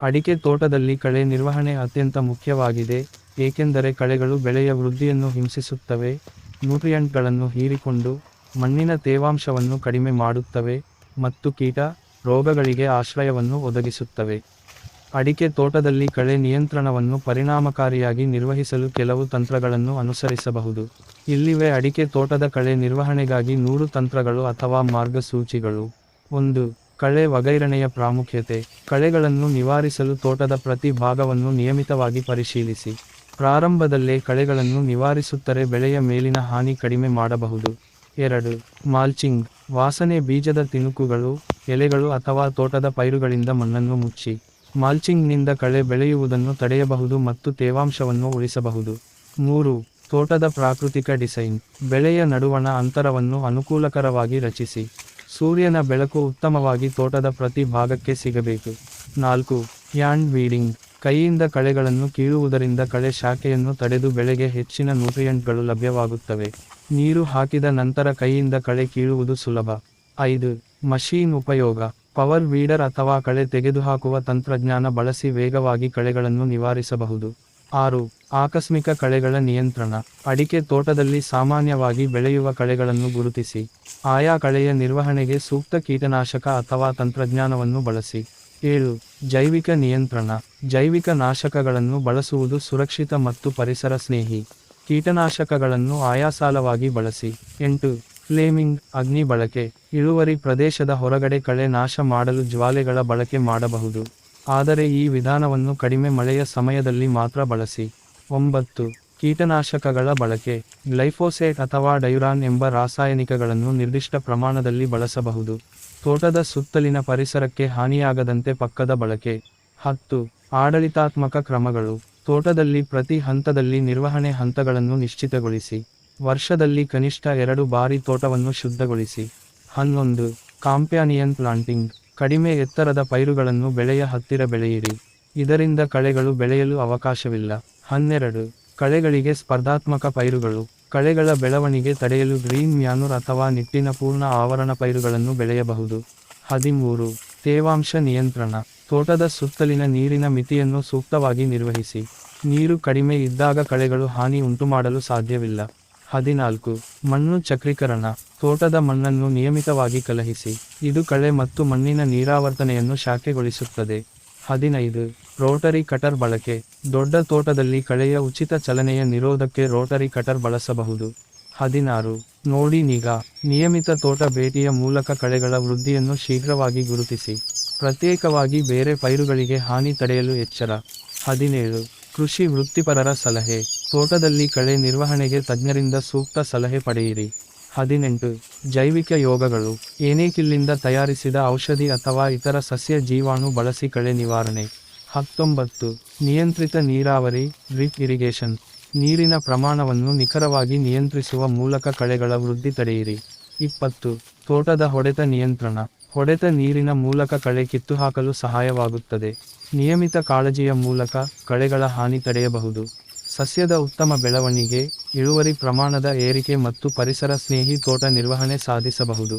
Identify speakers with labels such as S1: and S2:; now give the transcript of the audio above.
S1: ಅಡಿಕೆ ತೋಟದಲ್ಲಿ ಕಳೆ ನಿರ್ವಹಣೆ ಅತ್ಯಂತ ಮುಖ್ಯವಾಗಿದೆ, ಏಕೆಂದರೆ ಕಳೆಗಳು ಬೆಳೆಯ ವೃದ್ಧಿಯನ್ನು ಹಿಂಸಿಸುತ್ತವೆ, ನ್ಯೂಟ್ರಿಯೆಂಟ್ಗಳನ್ನು ಹೀರಿಕೊಂಡು ಮಣ್ಣಿನ ತೇವಾಂಶವನ್ನು ಕಡಿಮೆ ಮಾಡುತ್ತವೆ ಮತ್ತು ಕೀಟ ರೋಗಗಳಿಗೆ ಆಶ್ರಯವನ್ನು ಒದಗಿಸುತ್ತವೆ. ಅಡಿಕೆ ತೋಟದಲ್ಲಿ ಕಳೆ ನಿಯಂತ್ರಣವನ್ನು ಪರಿಣಾಮಕಾರಿಯಾಗಿ ನಿರ್ವಹಿಸಲು ಕೆಲವು ತಂತ್ರಗಳನ್ನು ಅನುಸರಿಸಬಹುದು. ಇಲ್ಲಿವೆ ಅಡಿಕೆ ತೋಟದ ಕಳೆ ನಿರ್ವಹಣೆಗಾಗಿ ನೂರು ತಂತ್ರಗಳು ಅಥವಾ ಮಾರ್ಗಸೂಚಿಗಳು. ಒಂದು ಕಳೆ ವಗೈರಣೆಯ ಪ್ರಾಮುಖ್ಯತೆ, ಕಳೆಗಳನ್ನು ನಿವಾರಿಸಲು ತೋಟದ ಪ್ರತಿ ಭಾಗವನ್ನು ನಿಯಮಿತವಾಗಿ ಪರಿಶೀಲಿಸಿ. ಪ್ರಾರಂಭದಲ್ಲೇ ಕಳೆಗಳನ್ನು ನಿವಾರಿಸುತ್ತರೆ ಬೆಳೆಯ ಮೇಲಿನ ಹಾನಿ ಕಡಿಮೆ ಮಾಡಬಹುದು. ಎರಡು, ಮಾಲ್ಚಿಂಗ್, ವಾಸನೆ ಬೀಜದ ತಿಣುಕುಗಳು ಎಲೆಗಳು ಅಥವಾ ತೋಟದ ಪೈರುಗಳಿಂದ ಮಣ್ಣನ್ನು ಮುಚ್ಚಿ. ಮಾಲ್ಚಿಂಗ್ನಿಂದ ಕಳೆ ಬೆಳೆಯುವುದನ್ನು ತಡೆಯಬಹುದು ಮತ್ತು ತೇವಾಂಶವನ್ನು ಉಳಿಸಬಹುದು. ಮೂರು, ತೋಟದ ಪ್ರಾಕೃತಿಕ ಡಿಸೈನ್, ಬೆಳೆಯ ನಡುವಣ ಅಂತರವನ್ನು ಅನುಕೂಲಕರವಾಗಿ ರಚಿಸಿ. ಸೂರ್ಯನ ಬೆಳಕು ಉತ್ತಮವಾಗಿ ತೋಟದ ಪ್ರತಿ ಭಾಗಕ್ಕೆ ಸಿಗಬೇಕು. ನಾಲ್ಕು, ಹ್ಯಾಂಡ್ ವೀಡಿಂಗ್. ಕೈಯಿಂದ ಕಳೆಗಳನ್ನು ಕೀಳುವುದರಿಂದ ಕಳೆ ಶಾಖೆಯನ್ನು ತಡೆದು ಬೆಳೆಗೆ ಹೆಚ್ಚಿನ ನ್ಯೂಟ್ರಿಯೆಂಟ್ಗಳು ಲಭ್ಯವಾಗುತ್ತವೆ. ನೀರು ಹಾಕಿದ ನಂತರ ಕೈಯಿಂದ ಕಳೆ ಕೀಳುವುದು ಸುಲಭ. ಐದು, ಮಷೀನ್ ಉಪಯೋಗ. ಪವರ್ ವೀಡರ್ ಅಥವಾ ಕಳೆ ತೆಗೆದುಹಾಕುವ ತಂತ್ರಜ್ಞಾನ ಬಳಸಿ ವೇಗವಾಗಿ ಕಳೆಗಳನ್ನು ನಿವಾರಿಸಬಹುದು. ಆರು, ಆಕಸ್ಮಿಕ ಕಳೆಗಳ ನಿಯಂತ್ರಣ. ಅಡಿಕೆ ತೋಟದಲ್ಲಿ ಸಾಮಾನ್ಯವಾಗಿ ಬೆಳೆಯುವ ಕಳೆಗಳನ್ನು ಗುರುತಿಸಿ. ಆಯಾ ಕಳೆಯ ನಿರ್ವಹಣೆಗೆ ಸೂಕ್ತ ಕೀಟನಾಶಕ ಅಥವಾ ತಂತ್ರಜ್ಞಾನವನ್ನು ಬಳಸಿ. ಏಳು, ಜೈವಿಕ ನಿಯಂತ್ರಣ. ಜೈವಿಕ ನಾಶಕಗಳನ್ನು ಬಳಸುವುದು ಸುರಕ್ಷಿತ ಮತ್ತು ಪರಿಸರ ಸ್ನೇಹಿ. ಕೀಟನಾಶಕಗಳನ್ನು ಆಯಾಸಾಲವಾಗಿ ಬಳಸಿ. ಎಂಟು, ಫ್ಲೇಮಿಂಗ್ ಅಗ್ನಿ ಬಳಕೆ ಇಳುವರಿ ಪ್ರದೇಶದ ಹೊರಗಡೆ ಕಳೆ ನಾಶ ಮಾಡಲು ಜ್ವಾಲೆಗಳ ಬಳಕೆ ಮಾಡಬಹುದು. ಆದರೆ ಈ ವಿಧಾನವನ್ನು ಕಡಿಮೆ ಮಳೆಯ ಸಮಯದಲ್ಲಿ ಮಾತ್ರ ಬಳಸಿ. ಒಂಬತ್ತು. ಕೀಟನಾಶಕಗಳ ಬಳಕೆ. ಗ್ಲೈಫೋಸೇಟ್ ಅಥವಾ ಡೈರಾನ್ ಎಂಬ ರಾಸಾಯನಿಕಗಳನ್ನು ನಿರ್ದಿಷ್ಟ ಪ್ರಮಾಣದಲ್ಲಿ ಬಳಸಬಹುದು. ತೋಟದ ಸುತ್ತಲಿನ ಪರಿಸರಕ್ಕೆ ಹಾನಿಯಾಗದಂತೆ ಪಕ್ಕದ ಬಳಕೆ. ಹತ್ತು. ಆಡಳಿತಾತ್ಮಕ ಕ್ರಮಗಳು. ತೋಟದಲ್ಲಿ ಪ್ರತಿ ಹಂತದಲ್ಲಿ ನಿರ್ವಹಣೆ ಹಂತಗಳನ್ನು ನಿಶ್ಚಿತಗೊಳಿಸಿ. ವರ್ಷದಲ್ಲಿ ಕನಿಷ್ಠ ಎರಡು ಬಾರಿ ತೋಟವನ್ನು ಶುದ್ಧಗೊಳಿಸಿ. ಹನ್ನೊಂದು. Companion planting. ಕಡಿಮೆ ಎತ್ತರದ ಪೈರುಗಳನ್ನು ಬೆಳೆಯ ಹತ್ತಿರ ಬೆಳೆಯಿರಿ. ಇದರಿಂದ ಕಳೆಗಳು ಬೆಳೆಯಲು ಅವಕಾಶವಿಲ್ಲ. ಹನ್ನೆರಡು. ಕಳೆಗಳಿಗೆ ಸ್ಪರ್ಧಾತ್ಮಕ ಪೈರುಗಳು. ಕಳೆಗಳ ಬೆಳವಣಿಗೆ ತಡೆಯಲು ಗ್ರೀನ್ ಮ್ಯಾನುರ್ ಅಥವಾ ನಿಟ್ಟಿನ ಪೂರ್ಣ ಆವರಣ ಪೈರುಗಳನ್ನು ಬೆಳೆಯಬಹುದು. ಹದಿಮೂರು. ತೇವಾಂಶ ನಿಯಂತ್ರಣ. ತೋಟದ ಸುತ್ತಲಿನ ನೀರಿನ ಮಿತಿಯನ್ನು ಸೂಕ್ತವಾಗಿ ನಿರ್ವಹಿಸಿ. ನೀರು ಕಡಿಮೆ ಇದ್ದಾಗ ಕಳೆಗಳು ಹಾನಿ ಉಂಟುಮಾಡಲು ಸಾಧ್ಯವಿಲ್ಲ. ಹದಿನಾಲ್ಕು. ಮಣ್ಣು ಚಕ್ರೀಕರಣ. ತೋಟದ ಮಣ್ಣನ್ನು ನಿಯಮಿತವಾಗಿ ಕಲಹಿಸಿ. ಇದು ಕಳೆ ಮತ್ತು ಮಣ್ಣಿನ ನೀರಾವರ್ತನೆಯನ್ನು ಶಾಖೆಗೊಳಿಸುತ್ತದೆ. ಹದಿನೈದು. ರೋಟರಿ ಕಟರ್ ಬಳಕೆ. ದೊಡ್ಡ ತೋಟದಲ್ಲಿ ಕಳೆಯ ಉಚಿತ ಚಲನೆಯ ನಿರೋಧಕ್ಕೆ ರೋಟರಿ ಕಟರ್ ಬಳಸಬಹುದು. ಹದಿನಾರು. ನೋಡಿ ನೀಗ. ನಿಯಮಿತ ತೋಟ ಭೇಟಿಯ ಮೂಲಕ ಕಳೆಗಳ ವೃದ್ಧಿಯನ್ನು ಶೀಘ್ರವಾಗಿ ಗುರುತಿಸಿ. ಪ್ರತ್ಯೇಕವಾಗಿ ಬೇರೆ ಪೈರುಗಳಿಗೆ ಹಾನಿ ತಡೆಯಲು ಎಚ್ಚರ. ಹದಿನೇಳು. ಕೃಷಿ ವೃತ್ತಿಪರರ ಸಲಹೆ. ತೋಟದಲ್ಲಿ ಕಳೆ ನಿರ್ವಹಣೆಗೆ ತಜ್ಞರಿಂದ ಸೂಕ್ತ ಸಲಹೆ ಪಡೆಯಿರಿ. ಹದಿನೆಂಟು. ಜೈವಿಕ ಯೋಗಗಳು. ಏನೇಕಿಲ್ಲಿಂದ ತಯಾರಿಸಿದ ಔಷಧಿ ಅಥವಾ ಇತರ ಸಸ್ಯ ಜೀವಾಣು ಬಳಸಿ ಕಳೆ ನಿವಾರಣೆ. ಹತ್ತೊಂಬತ್ತು. ನಿಯಂತ್ರಿತ ನೀರಾವರಿ, ಡ್ರಿಪ್ ಇರಿಗೇಷನ್. ನೀರಿನ ಪ್ರಮಾಣವನ್ನು ನಿಖರವಾಗಿ ನಿಯಂತ್ರಿಸುವ ಮೂಲಕ ಕಳೆಗಳ ವೃದ್ಧಿ ತಡೆಯಿರಿ. ಇಪ್ಪತ್ತು. ತೋಟದ ಹೊಡೆತ ನಿಯಂತ್ರಣ. ಹೊಡೆತ ನೀರಿನ ಮೂಲಕ ಕಳೆ ಕಿತ್ತುಹಾಕಲು ಸಹಾಯವಾಗುತ್ತದೆ. ನಿಯಮಿತ ಕಾಳಜಿಯ ಮೂಲಕ ಕಳೆಗಳ ಹಾನಿ ತಡೆಯಬಹುದು. ಸಸ್ಯದ ಉತ್ತಮ ಬೆಳವಣಿಗೆ ಇಳುವರಿ ಪ್ರಮಾಣದ ಏರಿಕೆ ಮತ್ತು ಪರಿಸರ ಸ್ನೇಹಿ ತೋಟ ನಿರ್ವಹಣೆ ಸಾಧಿಸಬಹುದು.